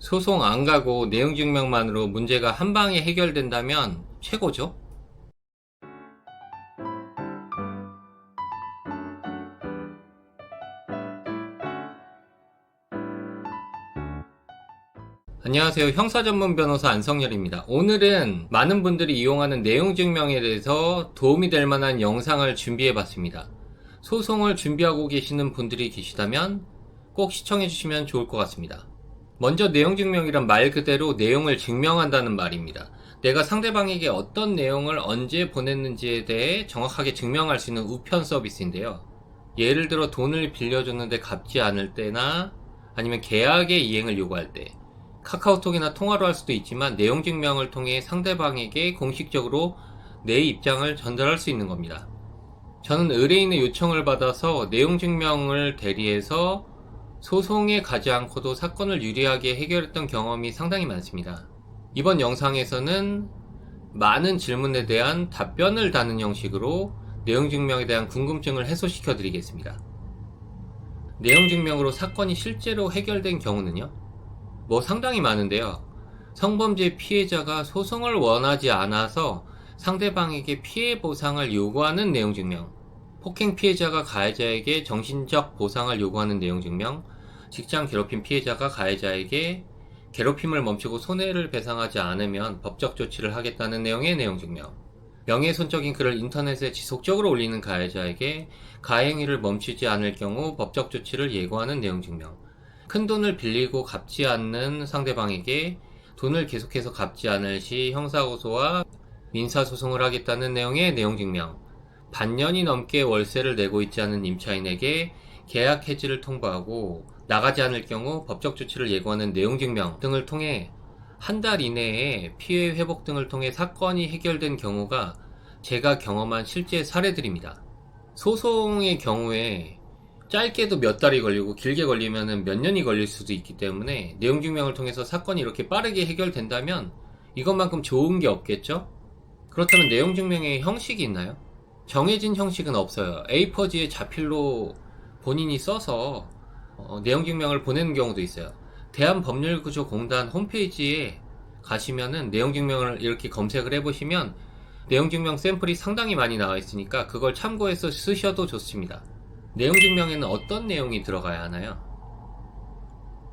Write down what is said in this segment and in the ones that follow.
소송 안 가고 내용 증명만으로 문제가 한 방에 해결된다면 최고죠. 안녕하세요. 형사 전문 변호사 안성열입니다. 오늘은 많은 분들이 이용하는 내용 증명에 대해서 도움이 될 만한 영상을 준비해 봤습니다. 소송을 준비하고 계시는 분들이 계시다면 꼭 시청해 주시면 좋을 것 같습니다. 먼저 내용 증명이란 말 그대로 내용을 증명한다는 말입니다. 내가 상대방에게 어떤 내용을 언제 보냈는지에 대해 정확하게 증명할 수 있는 우편 서비스인데요. 예를 들어 돈을 빌려줬는데 갚지 않을 때나 아니면 계약의 이행을 요구할 때 카카오톡이나 통화로 할 수도 있지만 내용 증명을 통해 상대방에게 공식적으로 내 입장을 전달할 수 있는 겁니다. 저는 의뢰인의 요청을 받아서 내용 증명을 대리해서 소송에 가지 않고도 사건을 유리하게 해결했던 경험이 상당히 많습니다. 이번 영상에서는 많은 질문에 대한 답변을 다는 형식으로 내용 증명에 대한 궁금증을 해소시켜 드리겠습니다. 내용 증명으로 사건이 실제로 해결된 경우는요? 뭐 상당히 많은데요. 성범죄 피해자가 소송을 원하지 않아서 상대방에게 피해 보상을 요구하는 내용 증명, 폭행 피해자가 가해자에게 정신적 보상을 요구하는 내용 증명, 직장 괴롭힘 피해자가 가해자에게 괴롭힘을 멈추고 손해를 배상하지 않으면 법적 조치를 하겠다는 내용의 내용 증명, 명예훼손적인 글을 인터넷에 지속적으로 올리는 가해자에게 가행위를 멈추지 않을 경우 법적 조치를 예고하는 내용 증명, 큰 돈을 빌리고 갚지 않는 상대방에게 돈을 계속해서 갚지 않을 시 형사고소와 민사소송을 하겠다는 내용의 내용 증명, 반년이 넘게 월세를 내고 있지 않은 임차인에게 계약 해지를 통보하고 나가지 않을 경우 법적 조치를 예고하는 내용 증명 등을 통해 한 달 이내에 피해 회복 등을 통해 사건이 해결된 경우가 제가 경험한 실제 사례들입니다. 소송의 경우에 짧게도 몇 달이 걸리고 길게 걸리면 몇 년이 걸릴 수도 있기 때문에 내용 증명을 통해서 사건이 이렇게 빠르게 해결된다면 이것만큼 좋은 게 없겠죠? 그렇다면 내용 증명의 형식이 있나요? 정해진 형식은 없어요. A4지에 자필로 본인이 써서 어, 내용 증명을 보내는 경우도 있어요. 대한법률구조공단 홈페이지에 가시면은 내용 증명을 이렇게 검색을 해보시면 내용 증명 샘플이 상당히 많이 나와 있으니까 그걸 참고해서 쓰셔도 좋습니다. 내용 증명에는 어떤 내용이 들어가야 하나요?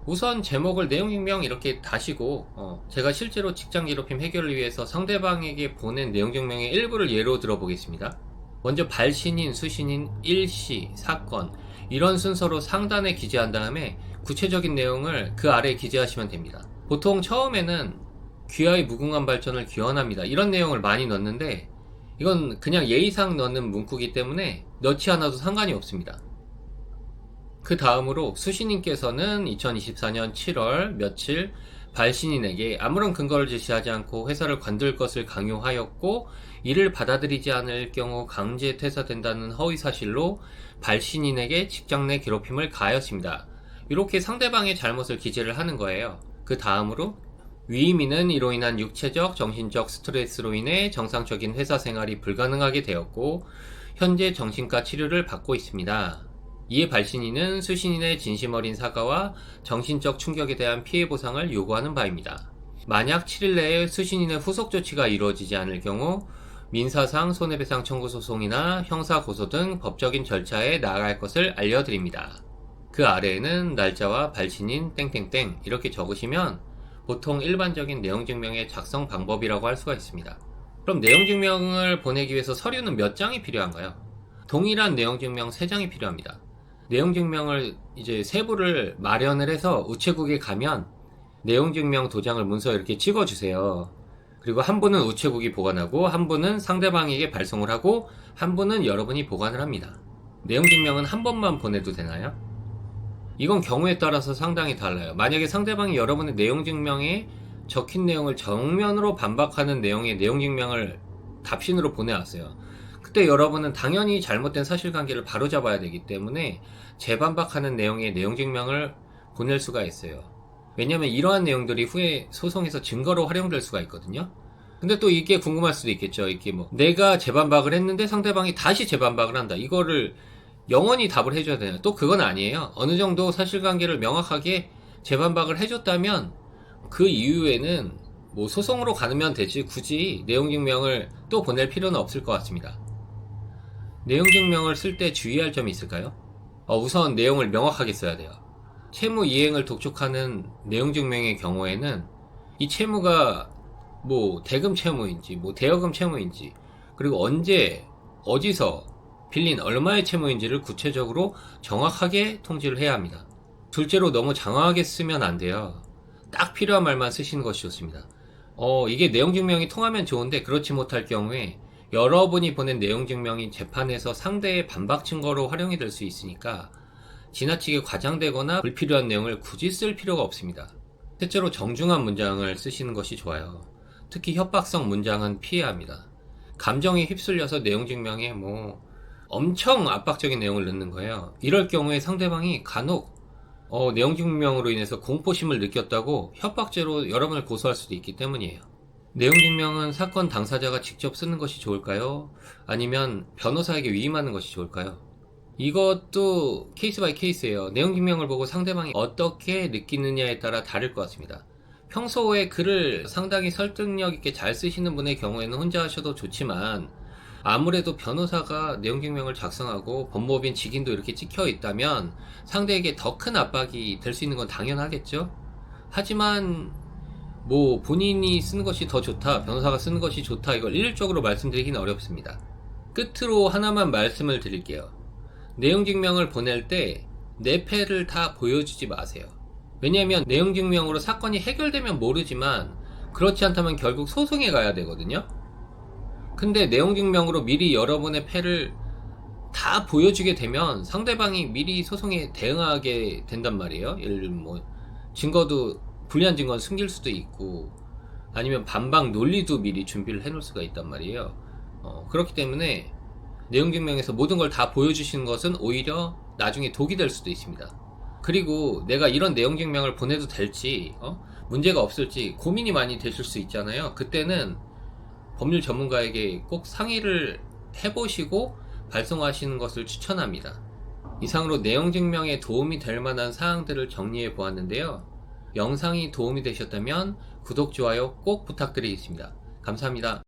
우선 제목을 내용 증명 이렇게 다시고 어, 제가 실제로 직장 괴롭힘 해결을 위해서 상대방에게 보낸 내용 증명의 일부를 예로 들어보겠습니다. 먼저 발신인, 수신인, 일시, 사건 이런 순서로 상단에 기재한 다음에 구체적인 내용을 그 아래에 기재하시면 됩니다. 보통 처음에는 귀하의 무궁한 발전을 기원합니다. 이런 내용을 많이 넣는데 이건 그냥 예의상 넣는 문구기 때문에 넣지 않아도 상관이 없습니다. 그 다음으로 수신인께서는 2024년 7월 며칠 발신인에게 아무런 근거를 제시하지 않고 회사를 관둘 것을 강요하였고 이를 받아들이지 않을 경우 강제 퇴사된다는 허위 사실로 발신인에게 직장 내 괴롭힘을 가하였습니다. 이렇게 상대방의 잘못을 기재를 하는 거예요. 그 다음으로 위임인은 이로 인한 육체적, 정신적 스트레스로 인해 정상적인 회사 생활이 불가능하게 되었고 현재 정신과 치료를 받고 있습니다. 이에 발신인은 수신인의 진심 어린 사과와 정신적 충격에 대한 피해 보상을 요구하는 바입니다. 만약 7일 내에 수신인의 후속 조치가 이루어지지 않을 경우 민사상 손해배상 청구 소송이나 형사 고소 등 법적인 절차에 나아갈 것을 알려드립니다. 그 아래에는 날짜와 발신인 땡땡땡 이렇게 적으시면 보통 일반적인 내용 증명의 작성 방법이라고 할 수가 있습니다. 그럼 내용 증명을 보내기 위해서 서류는 몇 장이 필요한가요? 동일한 내용 증명 3장이 필요합니다. 내용 증명을 이제 세부를 마련을 해서 우체국에 가면 내용 증명 도장을 문서 이렇게 찍어 주세요. 그리고 한 분은 우체국이 보관하고 한 분은 상대방에게 발송을 하고 한 분은 여러분이 보관을 합니다. 내용 증명은 한 번만 보내도 되나요? 이건 경우에 따라서 상당히 달라요. 만약에 상대방이 여러분의 내용 증명에 적힌 내용을 정면으로 반박하는 내용의 내용 증명을 답신으로 보내왔어요. 그때 여러분은 당연히 잘못된 사실관계를 바로잡아야 되기 때문에 재반박하는 내용의 내용 증명을 보낼 수가 있어요. 왜냐하면 이러한 내용들이 후에 소송에서 증거로 활용될 수가 있거든요. 근데 또 이게 궁금할 수도 있겠죠. 이게 뭐 내가 재반박을 했는데 상대방이 다시 재반박을 한다. 이거를 영원히 답을 해줘야 되나요? 또 그건 아니에요. 어느 정도 사실관계를 명확하게 재반박을 해줬다면 그 이후에는 뭐 소송으로 가면 되지 굳이 내용 증명을 또 보낼 필요는 없을 것 같습니다. 내용 증명을 쓸 때 주의할 점이 있을까요? 어, 우선 내용을 명확하게 써야 돼요. 채무 이행을 독촉하는 내용 증명의 경우에는 이 채무가 뭐 대금 채무인지 뭐 대여금 채무인지 그리고 언제 어디서 빌린 얼마의 채무인지를 구체적으로 정확하게 통지를 해야 합니다. 둘째로 너무 장황하게 쓰면 안 돼요. 딱 필요한 말만 쓰시는 것이 좋습니다. 어, 이게 내용 증명이 통하면 좋은데 그렇지 못할 경우에 여러분이 보낸 내용 증명이 재판에서 상대의 반박 증거로 활용이 될 수 있으니까 지나치게 과장되거나 불필요한 내용을 굳이 쓸 필요가 없습니다. 셋째로 정중한 문장을 쓰시는 것이 좋아요. 특히 협박성 문장은 피해야 합니다. 감정에 휩쓸려서 내용 증명에 뭐 엄청 압박적인 내용을 넣는 거예요. 이럴 경우에 상대방이 간혹 어, 내용 증명으로 인해서 공포심을 느꼈다고 협박죄로 여러분을 고소할 수도 있기 때문이에요. 내용 증명은 사건 당사자가 직접 쓰는 것이 좋을까요? 아니면 변호사에게 위임하는 것이 좋을까요? 이것도 케이스 바이 케이스예요. 내용 증명을 보고 상대방이 어떻게 느끼느냐에 따라 다를 것 같습니다. 평소에 글을 상당히 설득력 있게 잘 쓰시는 분의 경우에는 혼자 하셔도 좋지만 아무래도 변호사가 내용 증명을 작성하고 법무법인 직인도 이렇게 찍혀 있다면 상대에게 더 큰 압박이 될 수 있는 건 당연하겠죠. 하지만 뭐 본인이 쓰는 것이 더 좋다, 변호사가 쓰는 것이 좋다 이걸 일률적으로 말씀드리기는 어렵습니다. 끝으로 하나만 말씀을 드릴게요. 내용 증명을 보낼 때 내 패를 다 보여주지 마세요. 왜냐하면 내용 증명으로 사건이 해결되면 모르지만 그렇지 않다면 결국 소송에 가야 되거든요. 근데 내용 증명으로 미리 여러분의 패를 다 보여주게 되면 상대방이 미리 소송에 대응하게 된단 말이에요. 예를 들면 뭐 증거도 불리한 증거는 숨길 수도 있고 아니면 반박 논리도 미리 준비를 해놓을 수가 있단 말이에요. 어, 그렇기 때문에 내용 증명에서 모든 걸 다 보여주시는 것은 오히려 나중에 독이 될 수도 있습니다. 그리고 내가 이런 내용 증명을 보내도 될지 어? 문제가 없을지 고민이 많이 되실 수 있잖아요. 그때는 법률 전문가에게 꼭 상의를 해보시고 발송하시는 것을 추천합니다. 이상으로 내용 증명에 도움이 될 만한 사항들을 정리해 보았는데요. 영상이 도움이 되셨다면 구독, 좋아요 꼭 부탁드리겠습니다. 감사합니다.